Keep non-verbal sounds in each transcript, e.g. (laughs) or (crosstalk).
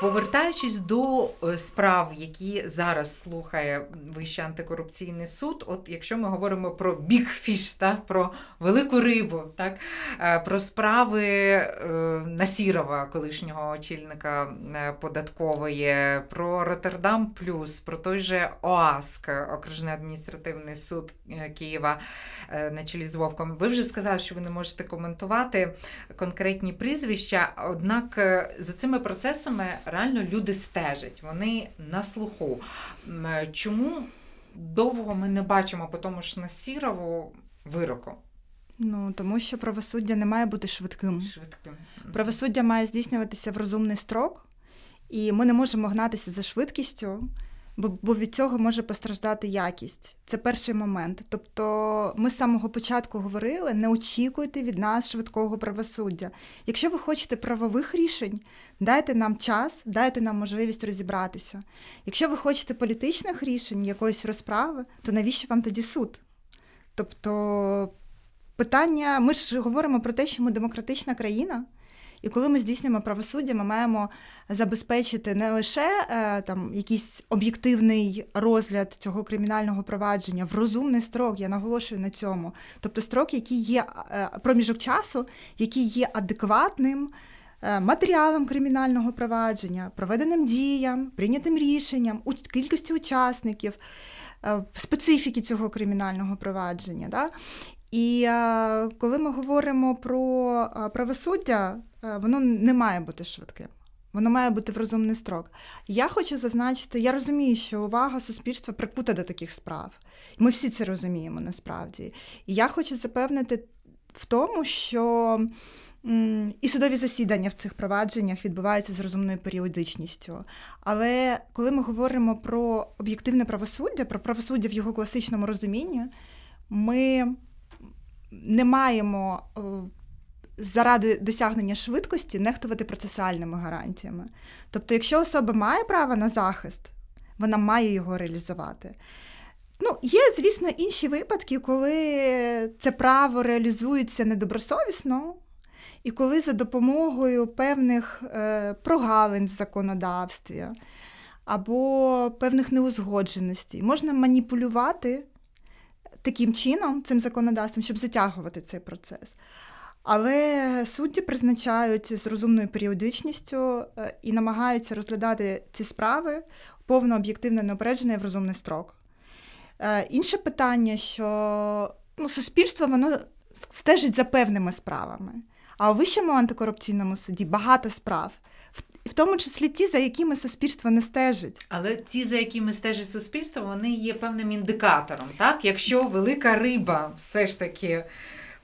Повертаючись до е, справ, які зараз слухає Вищий антикорупційний суд, от якщо ми говоримо про та, про велику рибу, так, е, про справи е, Насірова, колишнього очільника податкової, про Роттердам Плюс, про той же ОАСК, окружний адміністративний суд Києва на чолі з Вовком. Ви вже сказали, що ви не можете коментувати конкретні прізвища, однак за цими процесами реально люди стежать, вони на слуху. Е, Чому довго ми не бачимо по тому ж Насірову вироку Ну тому що правосуддя не має бути швидким. швидким? Правосуддя має здійснюватися в розумний строк, і ми не можемо гнатися за швидкістю, бо, від цього може постраждати якість. Це перший момент. Тобто, ми з самого початку говорили: не очікуйте від нас швидкого правосуддя. Якщо ви хочете правових рішень, дайте нам час, дайте нам можливість розібратися. Якщо ви хочете політичних рішень, якоїсь розправи, то навіщо вам тоді суд? Тобто питання, ми ж говоримо про те, що ми демократична країна. І коли ми здійснюємо правосуддя, ми маємо забезпечити не лише е, там якийсь об'єктивний розгляд цього кримінального провадження в розумний строк, я наголошую на цьому. Тобто строк, який є е, проміжок часу, який є адекватним е, матеріалом кримінального провадження, проведеним діям, прийнятим рішенням, кількістю учасників, специфіки цього кримінального провадження. Да? І е, коли ми говоримо про е, правосуддя, е, воно не має бути швидким. Воно має бути в розумний строк. Я хочу зазначити, я розумію, що увага суспільства прикута до таких справ. Ми всі це розуміємо насправді. І я хочу запевнити в тому, що і судові засідання в цих провадженнях відбуваються з розумною періодичністю. Але коли ми говоримо про об'єктивне правосуддя, про правосуддя в його класичному розумінні, ми не маємо е, заради досягнення швидкості нехтувати процесуальними гарантіями. Тобто, якщо особа має право на захист, вона має його реалізувати. Ну, є, звісно, інші випадки, коли це право реалізується недобросовісно, і коли за допомогою певних е, прогалин в законодавстві або певних неузгодженостей можна маніпулювати таким чином цим законодавством, щоб затягувати цей процес. Але судді призначають з розумною періодичністю е, і намагаються розглядати ці справи повно об'єктивно неопереджено і в розумний строк. Е, Інше питання, що ну, суспільство воно стежить за певними справами, а у вищому антикорупційному суді багато справ, в- тому числі ті, за якими суспільство не стежить. Але ті, за якими стежить суспільство, вони є певним індикатором. Так? Якщо велика риба все ж таки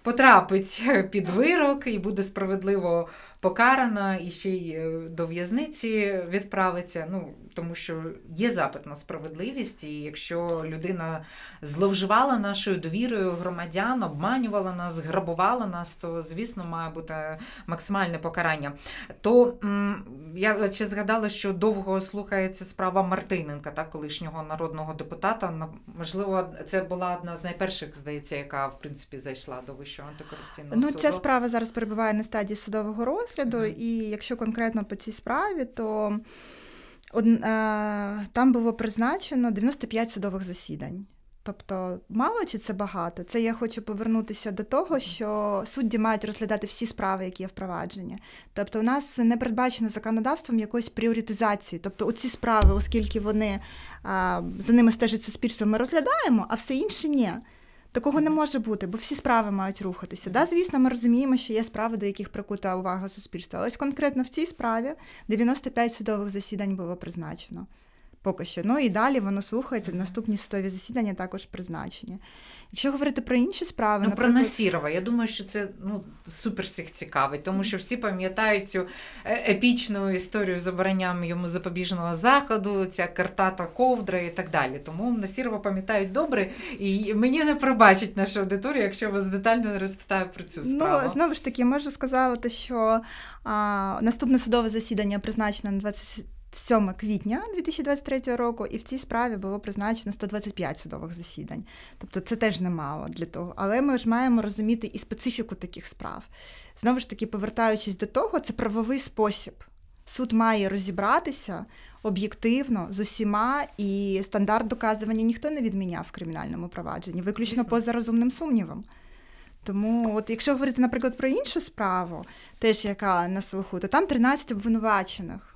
потрапить (laughs) під вирок і буде справедливо покарана, і ще й е, до в'язниці відправиться. Ну, тому що є запит на справедливість, і якщо людина зловживала нашою довірою громадян, обманювала нас, грабувала нас, то звісно має бути максимальне покарання. То я ще згадала, що довго слухається справа Мартиненка, так, колишнього народного депутата. Можливо, це була одна з найперших, здається, яка в принципі зайшла до вищого антикорупційного Ну, суду. ця справа зараз перебуває на стадії судового розгляду, Мгм. і якщо конкретно по цій справі, то од, е, там було призначено 95 судових засідань. Тобто, мало чи це багато? Це я хочу повернутися до того, що судді мають розглядати всі справи, які є впроваджені. Тобто, у нас не передбачено законодавством якоїсь пріоритизації. Тобто, оці справи, оскільки вони за ними стежить суспільство, ми розглядаємо, а все інше ні. Такого не може бути, бо всі справи мають рухатися. Да, звісно, ми розуміємо, що є справи, до яких прикута увага суспільства. Але ось конкретно в цій справі 95 судових засідань було призначено. Поки що. Ну і далі воно слухається. Наступні судові засідання також призначені. Якщо говорити про інші справи, Ну, про Насірова, я думаю, що це ну, супер всіх цікавить, тому що всі пам'ятають цю е- епічну історію з обранням йому запобіжного заходу, ця картата ковдра і так далі. Тому Насірова пам'ятають добре, і мені не пробачить наша аудиторія, якщо я вас детально не розпитаю про цю справу. Ну, знову ж таки, можу сказати, що а, наступне судове засідання призначено на 27 квітня 2023 року, і в цій справі було призначено 125 судових засідань. Тобто це теж немало для того. Але ми ж маємо розуміти і специфіку таких справ. Знову ж таки, повертаючись до того, це правовий спосіб. Суд має розібратися об'єктивно з усіма, і стандарт доказування ніхто не відміняв в кримінальному провадженні, виключно Звісно. поза розумним сумнівом. Тому, от якщо говорити, наприклад, про іншу справу, теж яка на слуху, то там 13 обвинувачених.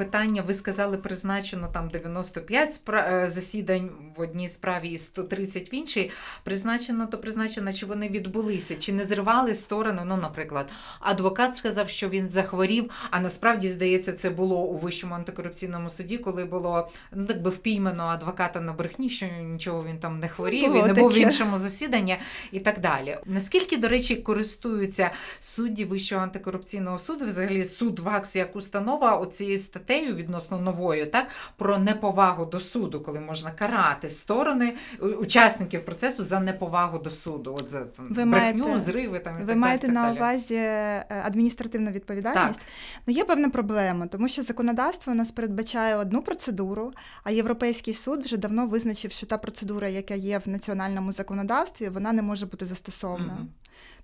Питання, ви сказали, призначено там 95 спра- е, засідань в одній справі і 130 в іншій. Призначено, то призначено, чи вони відбулися, чи не зривали сторони. Ну, наприклад, адвокат сказав, що він захворів, а насправді, здається, це було у Вищому антикорупційному суді, коли було ну, так би впіймано адвоката на брехні, що нічого він там не хворів, було і не був в іншому засіданні і так далі. Наскільки, до речі, користуються судді Вищого антикорупційного суду, взагалі суд ВАКС як установа оцією статтею відносно новою, так про неповагу до суду, коли можна карати сторони учасників процесу за неповагу до суду, от за там, Ви брехню, маєте- зриви там і Ви так маєте далі, на так увазі е, адміністративну відповідальність? Ну, є певна проблема, тому що законодавство у нас передбачає одну процедуру, а Європейський суд вже давно визначив, що та процедура, яка є в національному законодавстві, вона не може бути застосована. Мгм.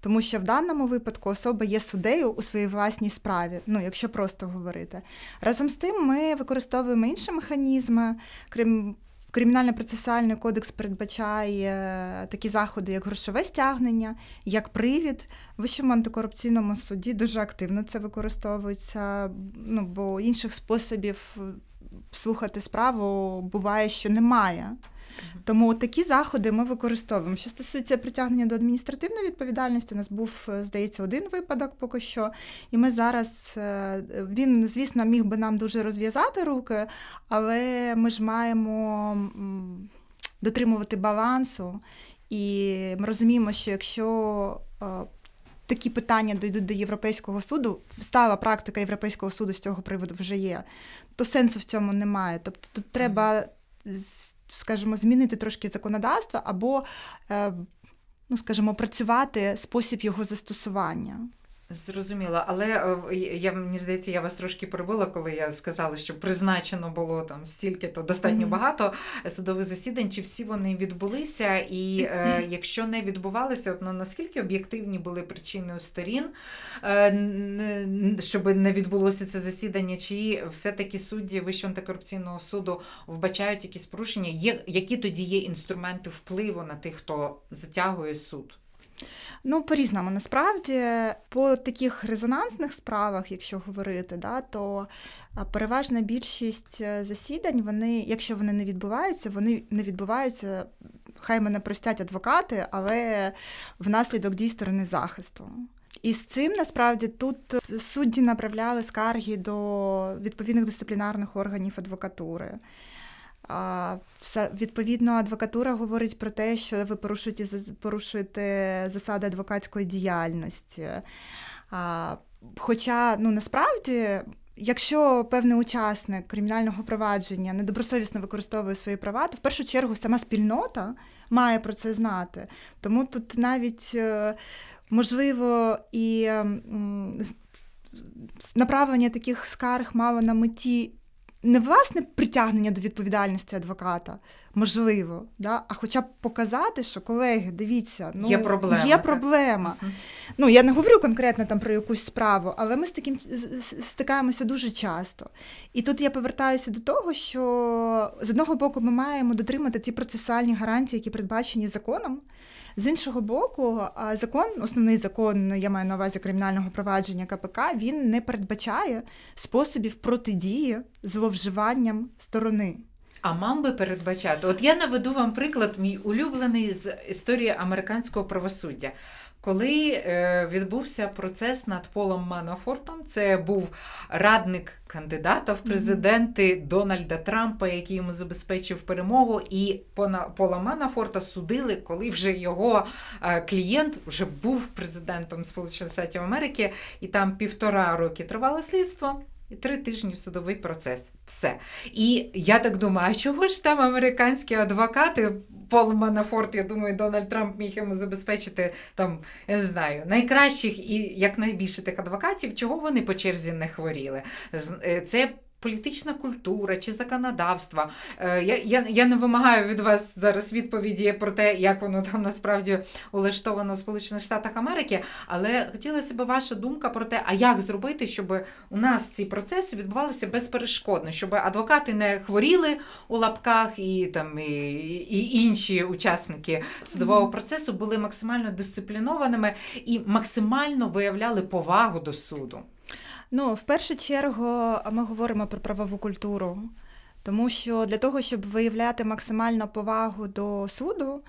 Тому що в даному випадку особа є суддею у своїй власній справі, ну якщо просто говорити. Разом з тим, ми використовуємо інші механізми. Крим... Кримінально-процесуальний кодекс передбачає такі заходи, як грошове стягнення, як привід. В Вищому антикорупційному суді дуже активно це використовується, ну, бо інших способів слухати справу буває, що немає. Тому такі заходи ми використовуємо. Що стосується притягнення до адміністративної відповідальності, у нас був, е, здається, один випадок поки що. І ми зараз е, він, звісно, міг би нам дуже розв'язати руки, але ми ж маємо дотримувати балансу. І ми розуміємо, що якщо е, такі питання дійдуть до Європейського суду, стала практика Європейського суду з цього приводу вже є, то сенсу в цьому немає. Тобто тут треба скажімо, змінити трошки законодавство або, е, ну, скажімо, працювати спосіб його застосування. Зрозуміло, але е, я мені здається, я вас трошки перебила, коли я сказала, що призначено було там стільки, то достатньо Мгм. багато судових засідань. Чи всі вони відбулися? І е, якщо не відбувалися, от на наскільки об'єктивні були причини у сторін, е, щоб не відбулося це засідання, чи все-таки судді Вищого антикорупційного суду вбачають якісь порушення? Є які тоді є інструменти впливу на тих, хто затягує суд? Ну, по-різному. Насправді, по таких резонансних справах, якщо говорити, да, то переважна більшість е, засідань, вони, якщо вони не відбуваються, вони не відбуваються, хай мене простять адвокати, але внаслідок дій сторони захисту. І з цим насправді тут судді направляли скарги до відповідних дисциплінарних органів адвокатури. Відповідно, адвокатура говорить про те, що ви порушуєте, порушуєте засади адвокатської діяльності. Хоча, ну насправді, якщо певний учасник кримінального провадження недобросовісно використовує свої права, то в першу чергу сама спільнота має про це знати. Тому тут навіть е, можливо і направлення таких скарг мало на меті не власне притягнення до відповідальності адвоката, можливо, да? а хоча б показати, що колеги, дивіться, ну Є проблема, Є проблема. Ну я не говорю конкретно там про якусь справу, але ми з таким стикаємося дуже часто. І тут я повертаюся до того, що з одного боку ми маємо дотримати ті процесуальні гарантії, які передбачені законом. З іншого боку, закон, основний закон, я маю на увазі кримінального провадження КПК, він не передбачає способів протидії зловживанням сторони. А мам би передбачати. От я наведу вам приклад, мій улюблений з історії американського правосуддя. Коли е, відбувся процес над Полом Манафортом, це був радник кандидата в президенти Дональда Трампа, який йому забезпечив перемогу, і Пона- Пола Манафорта судили, коли вже його е, клієнт вже був президентом Сполучених Штатів Америки, і там півтора роки тривало слідство. І три тижні судовий процес. Все. І я так думаю, а чого ж там американські адвокати, Пол Манафорт, я думаю, Дональд Трамп міг йому забезпечити там, я не знаю, найкращих і якнайбільше тих адвокатів, чого вони по черзі не хворіли. Е, Це політична культура чи законодавство. Е, Я, я, я не вимагаю від вас зараз відповіді про те, як воно там насправді улаштовано в Сполучених Штатах Америки, але хотілося б ваша думка про те, а як зробити, щоб у нас ці процеси відбувалися безперешкодно, щоб адвокати не хворіли у лапках і там і, і інші учасники судового процесу були максимально дисциплінованими і максимально виявляли повагу до суду. Ну, в першу чергу, ми говоримо про правову культуру, тому що для того, щоб виявляти максимальну повагу до суду,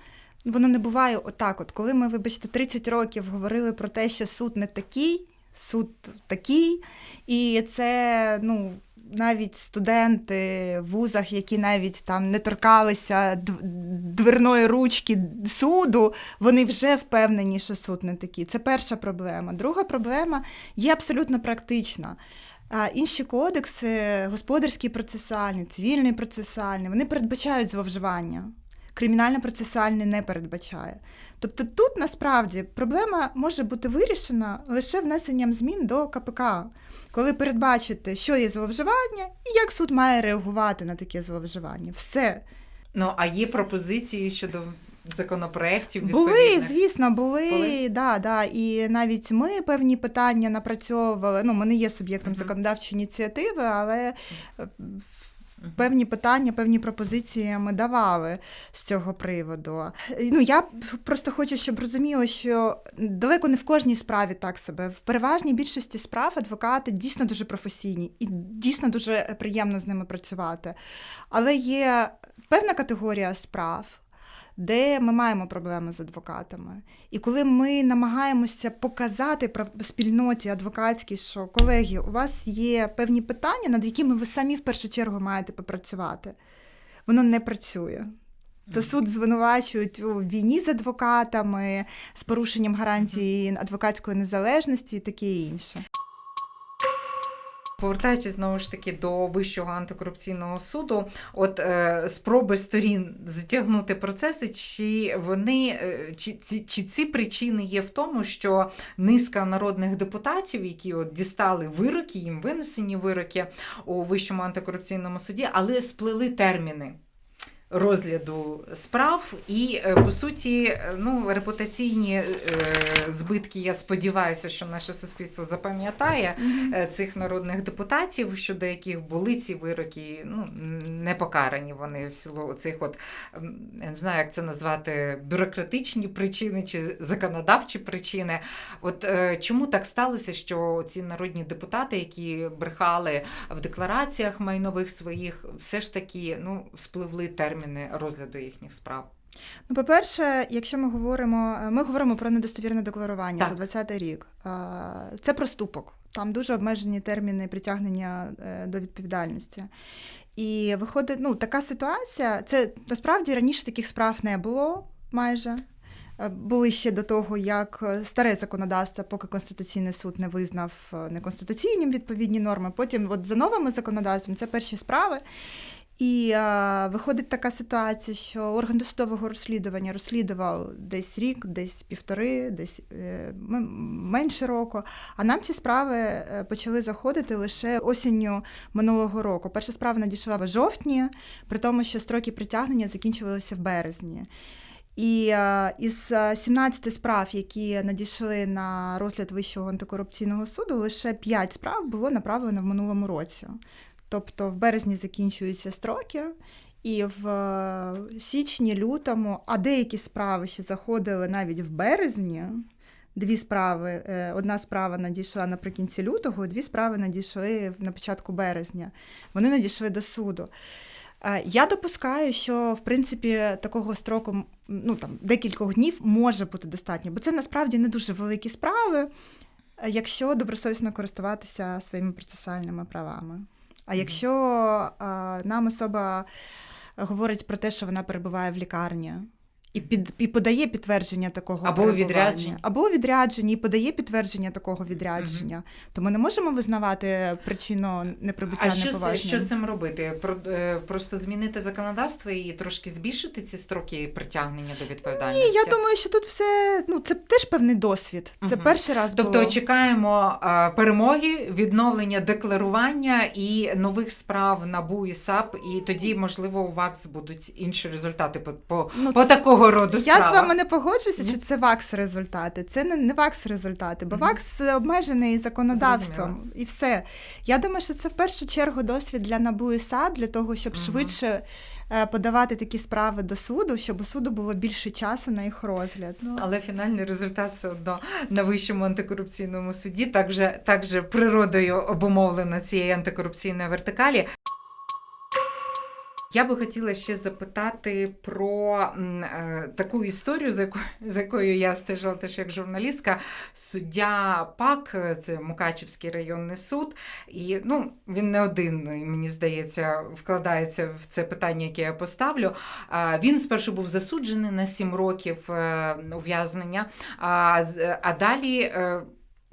воно не буває отак. От коли ми, вибачте, 30 років говорили про те, що суд не такий, суд такий, і це, ну. Навіть студенти в вузах, які навіть там не торкалися дверної ручки суду, вони вже впевнені, що суд не такий. Це перша проблема. Друга проблема є абсолютно практична. А інші кодекси, господарський процесуальний, цивільний процесуальний, вони передбачають зловживання. Кримінально-процесуальний не передбачає. Тобто тут насправді проблема може бути вирішена лише внесенням змін до КПК, коли передбачити, що є зловживання і як суд має реагувати на таке зловживання. Все. Ну а є пропозиції щодо законопроєктів Були, звісно, були, Були? Да, да. І навіть ми певні питання напрацьовували. Ну, ми не є суб'єктом Мгм. законодавчої ініціативи, але е. Певні питання, певні пропозиції ми давали з цього приводу. Ну, я просто хочу, щоб розуміло, що далеко не в кожній справі так себе. В переважній більшості справ адвокати дійсно дуже професійні і дійсно дуже приємно з ними працювати. Але є певна категорія справ. Де ми маємо проблеми з адвокатами. І коли ми намагаємося показати спільноті адвокатській, що колеги, у вас є певні питання, над якими ви самі в першу чергу маєте попрацювати, воно не працює. То суд звинувачують у війні з адвокатами, з порушенням гарантії адвокатської незалежності і таке інше. Повертаючись знову ж таки до Вищого антикорупційного суду, от е, спроби сторін затягнути процеси, чи вони е, чи, ці, чи ці причини є в тому, що низка народних депутатів, які от дістали вироки, їм винесені вироки у Вищому антикорупційному суді, але сплели терміни. Розгляду справ і е, по суті, ну репутаційні е, збитки. Я сподіваюся, що наше суспільство запам'ятає е, цих народних депутатів, щодо яких були ці вироки, ну не покарані вони в силу цих, от не знаю, як це назвати, бюрократичні причини чи законодавчі причини. От чому так сталося, що ці народні депутати, які брехали в деклараціях майнових своїх, все ж таки ну спливли терміни розгляду їхніх справ? Ну, по-перше, якщо ми говоримо, ми говоримо про недостовірне декларування Так. за 20 рік. Це проступок. Там дуже обмежені терміни притягнення е, до відповідальності. І виходить, ну, така ситуація. Це насправді раніше таких справ не було майже. Е, Були ще до того, як е, старе законодавство, поки Конституційний суд не визнав е, неконституційним відповідні норми. Потім, от за новими законодавством, це перші справи. І е, виходить така ситуація, що орган досудового розслідування розслідував десь рік, десь півтори, десь е, менше року. А нам ці справи е, почали заходити лише осінню минулого року. Перша справа надійшла в жовтні, при тому, що строки притягнення закінчувалися в березні. І е, із е, 17 справ, які надійшли на розгляд Вищого антикорупційного суду, лише 5 справ було направлено в минулому році. Тобто в березні закінчуються строки, і в е, січні, лютому, а деякі справи ще заходили навіть в березні. Дві справи. е, Одна справа надійшла наприкінці лютого, дві справи надійшли на початку березня. Вони надійшли до суду. Е, Я допускаю, що в принципі такого строку, ну там декількох днів може бути достатньо, бо це насправді не дуже великі справи, якщо добросовісно користуватися своїми процесуальними правами. А якщо а, нам особа говорить про те, що вона перебуває в лікарні, і під і подає підтвердження такого Або відрядженні. або у відрядженні і подає підтвердження такого відрядження. То ми не можемо визнавати причину неприбуття А що, що з цим робити? Про, е, просто змінити законодавство і трошки збільшити ці строки притягнення до відповідальності? Ні, я думаю, що тут все ну це теж певний досвід. Це Мгм. перший раз Тобто було. чекаємо перемоги, відновлення декларування і нових справ НАБУ і САП, і тоді, можливо, у ВАКС будуть інші результати по, по, Ну, по такого роду Я з вами не погоджуюся, що це ВАКС результати. Це не, не ВАКС результати, бо Мгм. ВАКС обмежений законодавством Зрозуміла. і все. Я думаю, що це в першу чергу досвід для НАБУ і САП, для того, щоб швидше е, подавати такі справи до суду, щоб у суду було більше часу на їх розгляд. Ну, Але фінальний результат все одно на вищому антикорупційному суді, так же, так же природою обумовлено цієї антикорупційної вертикалі. Я би хотіла ще запитати про е, таку історію, за якою, за якою я стежила теж як журналістка. Суддя ПАК, е, це Мукачівський районний суд, і ну, він не один, мені здається, вкладається в це питання, яке я поставлю. Він спершу був засуджений на 7 років е, ув'язнення, а далі.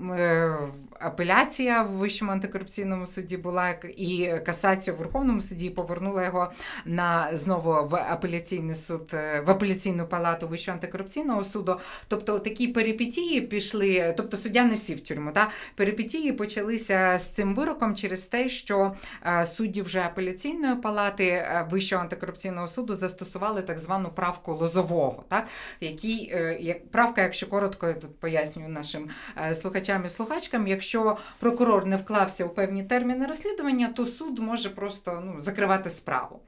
Е, Апеляція в Вищому антикорупційному суді була і касація в Верховному суді повернула його на знову в апеляційний суд, е, в апеляційну палату Вищого антикорупційного суду. Тобто такі перипетії пішли, тобто суддя не сів в тюрму. Та? Перипетії почалися з цим вироком через те, що е, судді вже апеляційної палати Вищого антикорупційного суду застосували так звану правку лозового, так? Який, як, правка, якщо коротко, я тут пояснюю нашим е, слухачам і слухачкам, якщо прокурор не вклався у певні терміни розслідування, то суд може просто ну, закривати справу.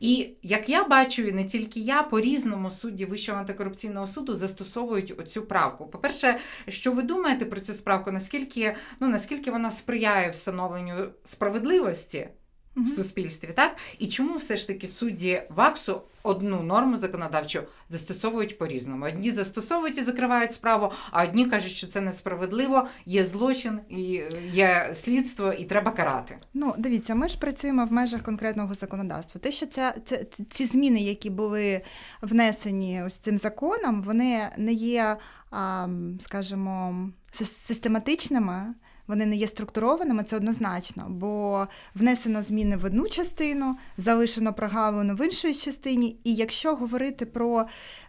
І як я бачу, і не тільки я, по-різному судді Вищого антикорупційного суду застосовують оцю правку. По-перше, що ви думаєте про цю справку? Наскільки, ну, наскільки вона сприяє встановленню справедливості в суспільстві, так? І чому все ж таки судді ВАКСу одну норму законодавчу застосовують по-різному? Одні застосовують і закривають справу, а одні кажуть, що це несправедливо, є злочин, і е, є слідство, і треба карати. Ну, дивіться, ми ж працюємо в межах конкретного законодавства. Те, що ця, ці- ці зміни, які були внесені ось цим законом, вони не є, а, скажімо, систематичними. Вони не є структурованими, це однозначно, бо внесено зміни в одну частину, залишено прогалину в іншій частині. І якщо говорити про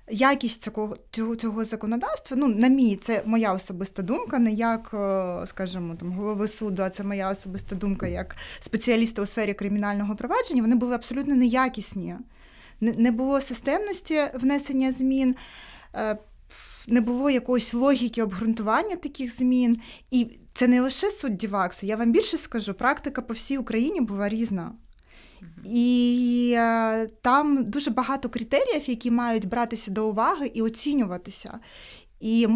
якість цього, цього, цього законодавства, ну, на мій, це моя особиста думка, не як, е, скажімо, там, голови суду, а це моя особиста думка як спеціаліста у сфері кримінального провадження, вони були абсолютно неякісні. Не, було системності внесення змін, е, не було якоїсь логіки обґрунтування таких змін. І це не лише судді ВАКСу, я вам більше скажу, практика по всій Україні була різна. І е, там дуже багато критеріїв, які мають братися до уваги і оцінюватися. І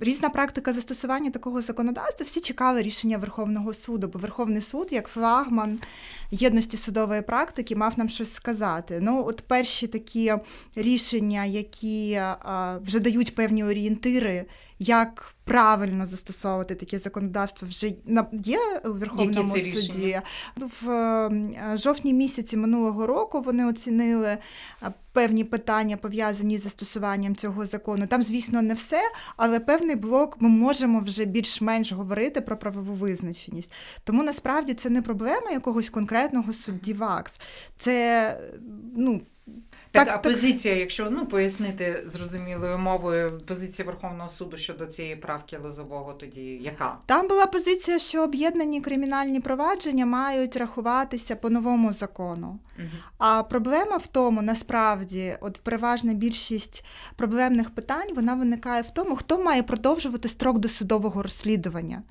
різна практика застосування такого законодавства. Всі чекали рішення Верховного суду, бо Верховний суд, як флагман єдності судової практики, мав нам щось сказати. Ну, от перші такі рішення, які а, вже дають певні орієнтири, як правильно застосовувати таке законодавство, вже на- є у Верховному Які це суді. рішення? В е, жовтні місяці минулого року вони оцінили е, певні питання, пов'язані з застосуванням цього закону. Там, звісно, не все, але певний блок ми можемо вже більш-менш говорити про правову визначеність. Тому насправді це не проблема якогось конкретного судді ВАКС. Це ну. Так, Так, а так. позиція, якщо ну пояснити зрозумілою мовою, позиція Верховного суду щодо цієї правки лозового, тоді яка? Там була позиція, що об'єднані кримінальні провадження мають рахуватися по новому закону. А проблема в тому, насправді, от переважна більшість проблемних питань вона виникає в тому, хто має продовжувати строк досудового розслідування: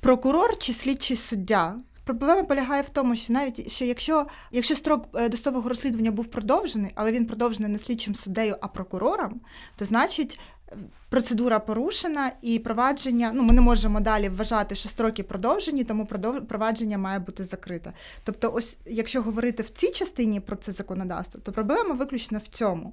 прокурор чи слідчий суддя. Проблема полягає в тому, що навіть що якщо, якщо строк е, досудового розслідування був продовжений, але він продовжений не слідчим суддею, а прокурором, то значить е, процедура порушена і провадження. Ну ми не можемо далі вважати, що строки продовжені, тому провадження має бути закрите. Тобто, ось якщо говорити в цій частині про це законодавство, то проблема виключно в цьому.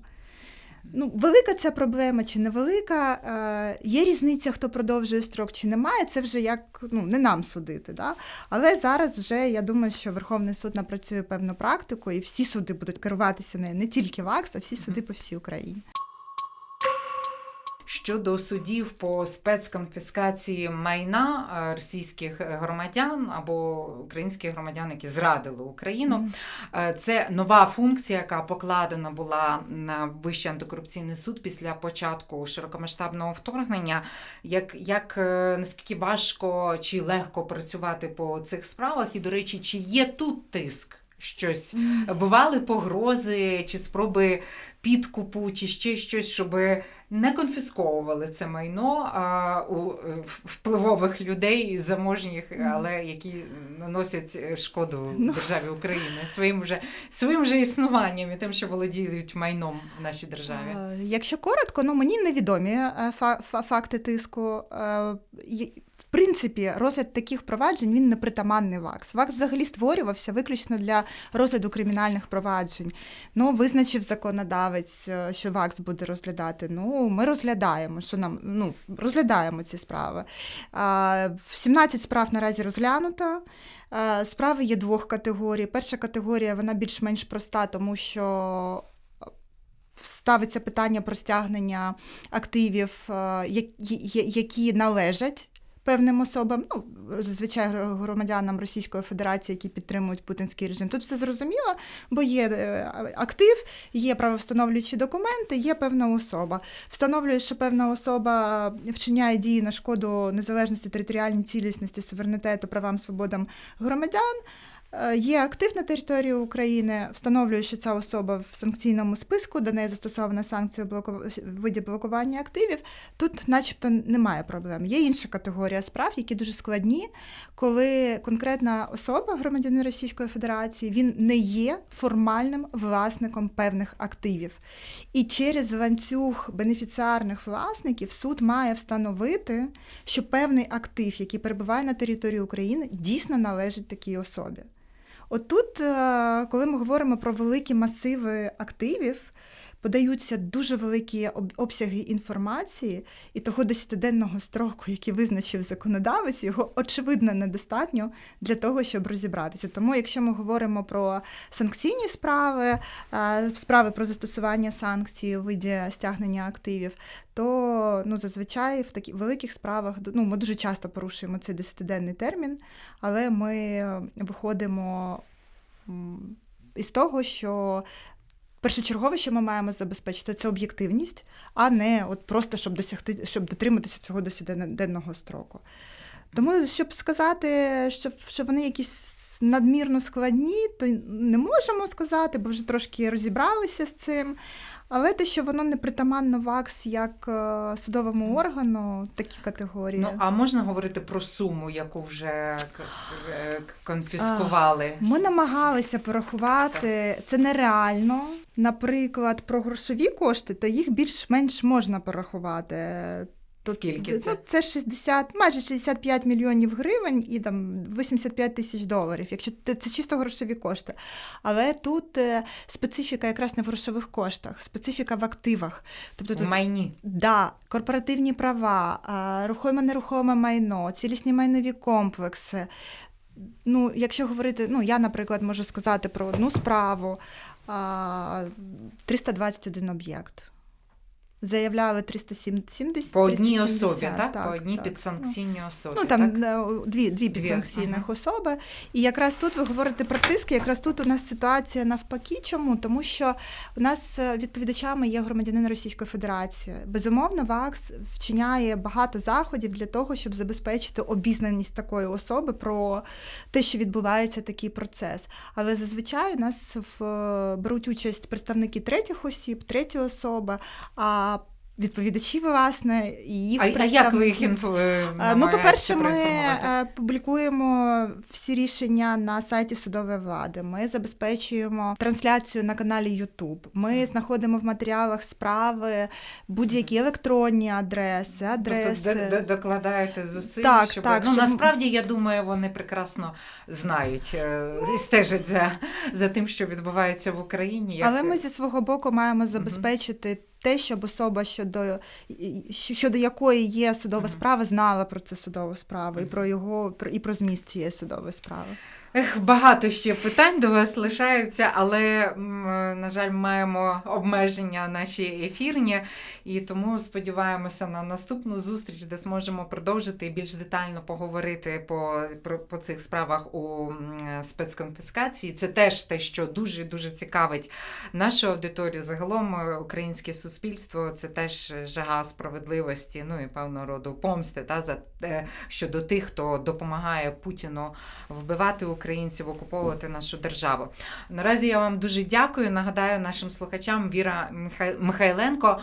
Ну, велика ця проблема чи невелика, е, є різниця, хто продовжує строк чи немає, це вже як ну, не нам судити. Да? Але зараз вже я думаю, що Верховний суд напрацює певну практику, і всі суди будуть керуватися нею, не тільки ВАКС, а всі суди по всій Україні. Щодо судів по спецконфіскації майна е, російських громадян або українських громадян, які зрадили Україну, Е, Це нова функція, яка покладена була на Вищий антикорупційний суд після початку широкомасштабного вторгнення. Як, як е, наскільки важко чи легко працювати по цих справах? І, до речі, чи є тут тиск? Щось бували погрози чи спроби підкупу, чи ще щось, щоб не конфісковували це майно а, у е, впливових людей, заможніх, але які наносять е, шкоду Ну. державі України своїм же своїм же існуванням і тим, що володіють майном в нашій державі. Е, Якщо коротко, ну мені невідомі фа- фа- факти тиску. Принципі, розгляд таких проваджень він не притаманний ВАКС. ВАКС взагалі створювався виключно для розгляду кримінальних проваджень. Ну, визначив законодавець, е, що ВАКС буде розглядати. Ну, ми розглядаємо, що нам ну, розглядаємо ці справи. А, 17 справ наразі розглянуто. Справи є двох категорій. Перша категорія вона більш-менш проста, тому що ставиться питання про стягнення активів, е, які належать. Певним особам, ну зазвичай громадянам Російської Федерації, які підтримують путінський режим. Тут все зрозуміло, бо є е, актив, є правовстановлюючі документи, є певна особа. Встановлює, що певна особа вчиняє дії на шкоду незалежності, територіальній цілісності, суверенітету, правам, свободам громадян. Е, Є актив на території України, встановлює, що ця особа в санкційному списку, до неї застосована санкція в виді блокування активів. Тут, начебто, немає проблем. Є інша категорія справ, які дуже складні, коли конкретна особа, громадянин Російської Федерації, він не є формальним власником певних активів. І через ланцюг бенефіціарних власників суд має встановити, що певний актив, який перебуває на території України, дійсно належить такій особі. Отут, е, коли ми говоримо про великі масиви активів, подаються дуже великі обсяги інформації, і того десятиденного строку, який визначив законодавець, його очевидно недостатньо для того, щоб розібратися. Тому, якщо ми говоримо про санкційні справи, е, справи про застосування санкцій у виді стягнення активів, то ну, зазвичай в таких великих справах ну, ми дуже часто порушуємо цей десятиденний термін, але ми е, виходимо із того, що першочергове, що ми маємо забезпечити, це об'єктивність, а не от просто щоб досягти, щоб дотриматися цього десятиденного строку. Тому, щоб сказати, що, що вони якісь надмірно складні, то не можемо сказати, бо вже трошки розібралися з цим. Але те, що воно не притаманно ВАКС як е, судовому органу, такі категорії. Ну а можна говорити про суму, яку вже е, конфіскували? Ми намагалися порахувати, це нереально. Наприклад, про грошові кошти, то їх більш-менш можна порахувати. Скільки це? Ну, це 60, майже 65 мільйонів гривень і там 85 тисяч доларів, якщо це, чисто грошові кошти. Але тут е, специфіка якраз не в грошових коштах, специфіка в активах. Тобто тут майні. Да, корпоративні права, рухоме нерухоме майно, цілісні майнові комплекси. Ну, якщо говорити, ну я, наприклад, можу сказати про одну справу, 321 об'єкт. Заявляли 370. По одній 370, особі, так? По одній так. підсанкційній особі. Ну, там так? е, дві, дві підсанкційних ага. особи. І якраз тут ви говорите про тиск, якраз тут у нас ситуація навпаки. Чому? Тому що у нас е, відповідачами є громадянин Російської Федерації. Безумовно, ВАКС вчиняє багато заходів для того, щоб забезпечити обізнаність такої особи про те, що відбувається такий процес. Але зазвичай у нас в, е, беруть участь представники третіх осіб, треті особи. А Відповідачі, власне, і їх А, а як ви їх інфо... е, Ну, по-перше, ми е, публікуємо всі рішення на сайті судової влади. Ми забезпечуємо трансляцію на каналі YouTube. Ми знаходимо в матеріалах справи будь-які електронні адреси, адреси. Тобто д- д- докладаєте зусиль, Так, щоб... так, ну, щоб- насправді, я думаю, вони прекрасно знають е, і стежать за, за тим, що відбувається в Україні. Як... Але ми зі свого боку маємо забезпечити те, щоб особа, щодо, щодо якої є судова справа, знала про це судову справу і про його і про зміст цієї судової справи. Ех, багато ще питань до вас лишаються, але, на жаль, маємо обмеження наші ефірні, і тому сподіваємося на наступну зустріч, де зможемо продовжити і більш детально поговорити по, про, по цих справах у спецконфіскації. Це теж те, що дуже дуже цікавить нашу аудиторію. Загалом е, українське суспільство це теж жага справедливості, ну і певного роду помсти та за щодо тих, хто допомагає Путіну вбивати українців, окуповувати нашу державу. Наразі я вам дуже дякую. Нагадаю нашим слухачам Віра Михай- Михайленко.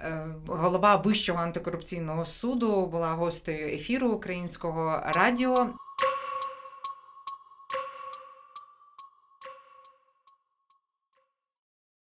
е, Голова Вищого антикорупційного суду була гостею ефіру Українського радіо.